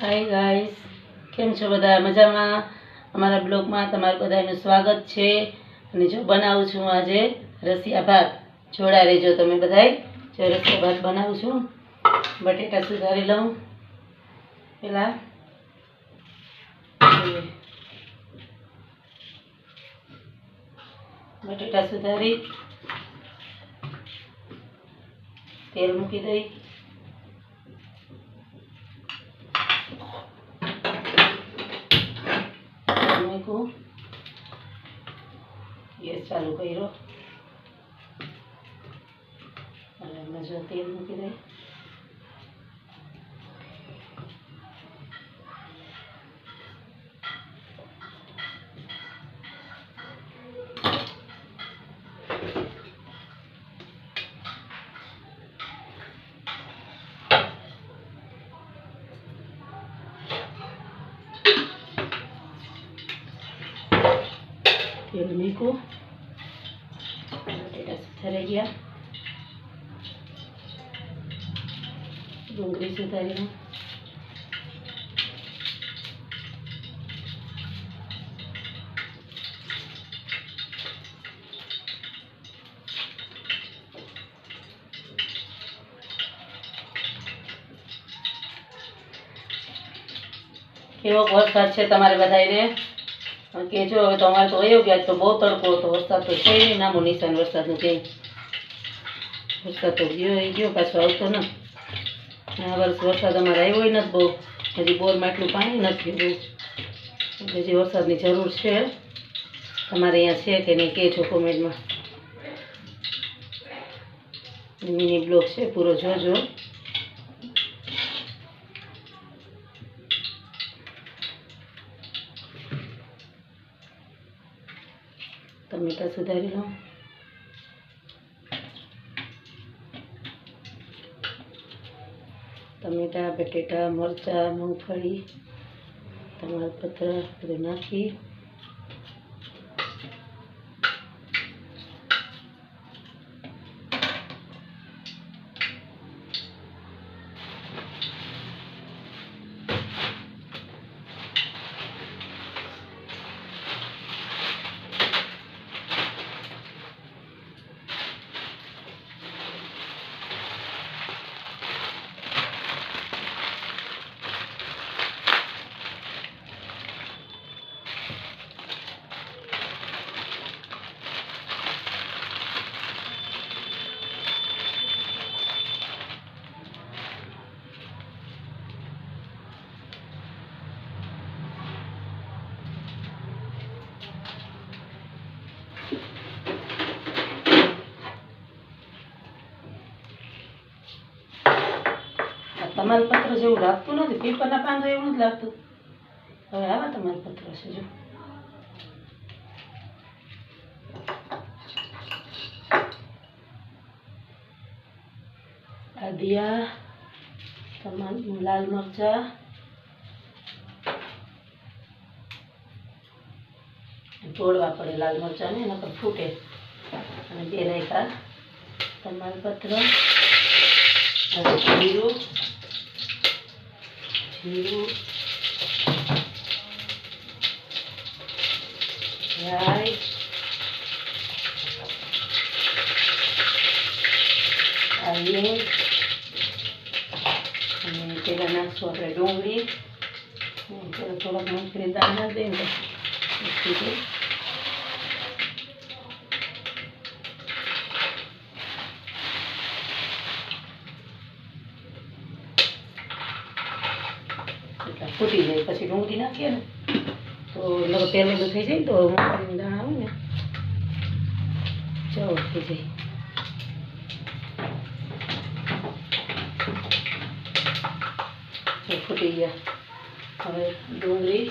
Hi guys કેમ છો બધા? મજામાં? અમારા બ્લોગમાં તમારું બધાનું સ્વાગત છે. અને જો બનાવું છું આજે, રસિયા ભાત. જોડા રહેજો તમે બધાય. જો રસિયા ભાત બનાવું છું. બટેટા સુધારી લઉં. પેલા બટેટા સુધારી. તેલ મૂકી દઈ. મૂક્યું ગેસ ચાલુ કર્યો. અને એમાં જો તેલ મૂકી દઈ બટેટા સુધારી ગયા ડુંગળી સુધારી કેવો વરસાદ છે તમારે બધાને કહેજો હવે તો અમારે તો વયો ગયા તો બહુ તડકો હતો, વરસાદ તો છે નહીં, નામો નિશાન વરસાદનું છે વરસાદ તો ગયો, એ ગયો, પાછો આવતો ન. આ વર્ષ વરસાદ અમારે આવ્યો નથી બહુ. હજી બોરમાં એટલું પાણી નથી બહુ હજી વરસાદની જરૂર છે. તમારે અહીંયા છે કે નહીં, કહેજો કોમેન્ટમાં. મિની બ્લોગ છે, પૂરો જોજો. ટમેટા સુધારી લઉં ટમેટા બટેટા મરચાં મૂંગફળી તમાલપત્ર બધું નાખી આ તમાલપત્ર જેવું લાગતું નથી, પેપરના પાંદો એવું નથી લાગતું. હવે આવા તમાલપત્ર છે, જો. આદિયા તમાલ લાલ મરચા. તોડવા પડે લાલ મરચાં ને એના પર ફૂટે. અને બે રાયકા તમાલપત્ર જીરું. જીરું રાઈ આલુ અને પેલા નાખશું આપણે ડુંગળી અને પેલા થોડોક મગફળી દાળ નાખી દઈએ ને તો મીઠું. એટલે ફૂટી જાય પછી ડુંગળી નાખીએ ને, તો લગભગ તેલ બધું થઈ જાય તો મગફળીના દાણા આવે ને. ચાલો, થઈ જાય. ફૂટી ગયા. હવે ડુંગળી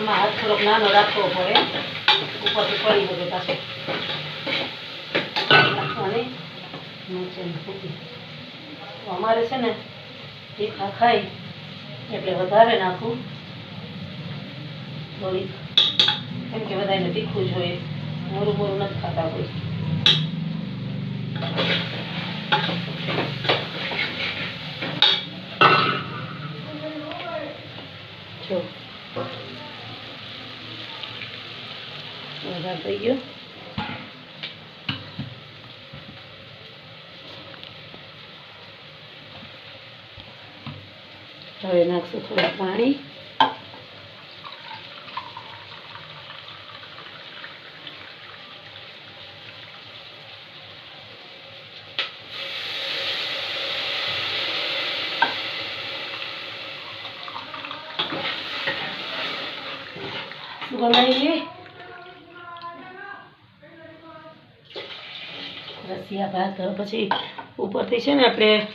આમાં હાથ થોડોક નાનો રાખવો પડે. ઉપરથી પડી બધે પાછો. અમારે છે ને તીખા ખાઈ એટલે વધારે નાખું થોડીક કેમ કે બધાને તીખું જોઈએ મોરું મોરું નથી ખાતા કોઈ. જો. વધારે થઈ ગયો હવે નાખશું થોડું પાણી સુગંધ આવી ગઈ રસિયા ભાત પછી ઉપરથી છે ને આપણે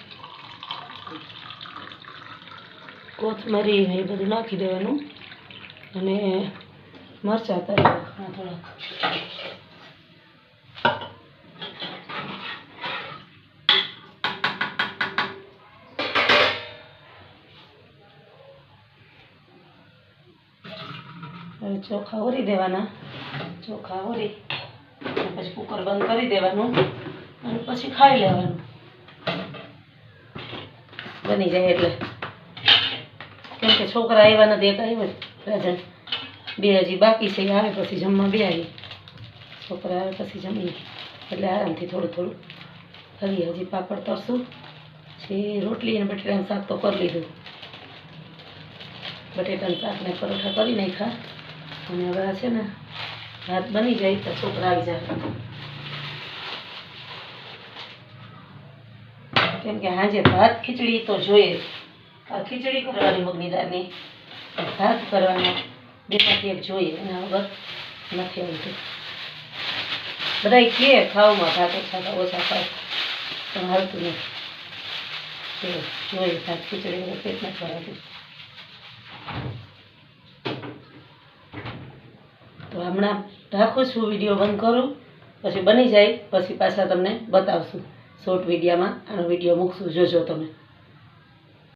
કોથમરી એ બધું નાખી દેવાનું. અને મરચાં તરી નાખવાના થોડાક. ચોખા ઓરી દેવાના. ચોખા ઓરી પછી કુકર બંધ કરી દેવાનું. અને પછી ખાઈ લેવાનું. બની જાય એટલે. કેમ કે છોકરા આવ્યા નથી, એક આવ્યો પ્રેઝન્ટ બે હજી બાકી છે, આવે પછી જમવા બે આવી છોકરા આવે પછી જમીએ. એટલે આરામથી થોડું થોડું. કરીએ હજી પાપડ તરશું. પછી રોટલી અને બટેટાનું શાક તો કરી લીધું. બટેટાનું શાક ને પરોઠા કરી નાખ્યા. અને હવે આ છે ને, ભાત બની જાય તો છોકરા આવી જાય. કેમ કે હાજે ભાત ખીચડી તો જોઈએ. આ ખીચડી કરવાની મગની દાળની. ભાત કરવાનો બેમાંથી એક જોઈએ. એના વગર નથી આવતું. બધાય કહે ખાવામાં ભાત ઓછા ઓછા ખાવ પણ હાલતું નથી. જોઈએ ભાત ખીચડી વગર પેટ નથી ભરાતું. તો હમણાં રાખું છું, વીડિયો બંધ કરું. પછી બની જાય, પછી પાછા તમને બતાવશું. શોર્ટ મીડિયામાં આનો વીડિયો મૂકશું. જોજો તમે.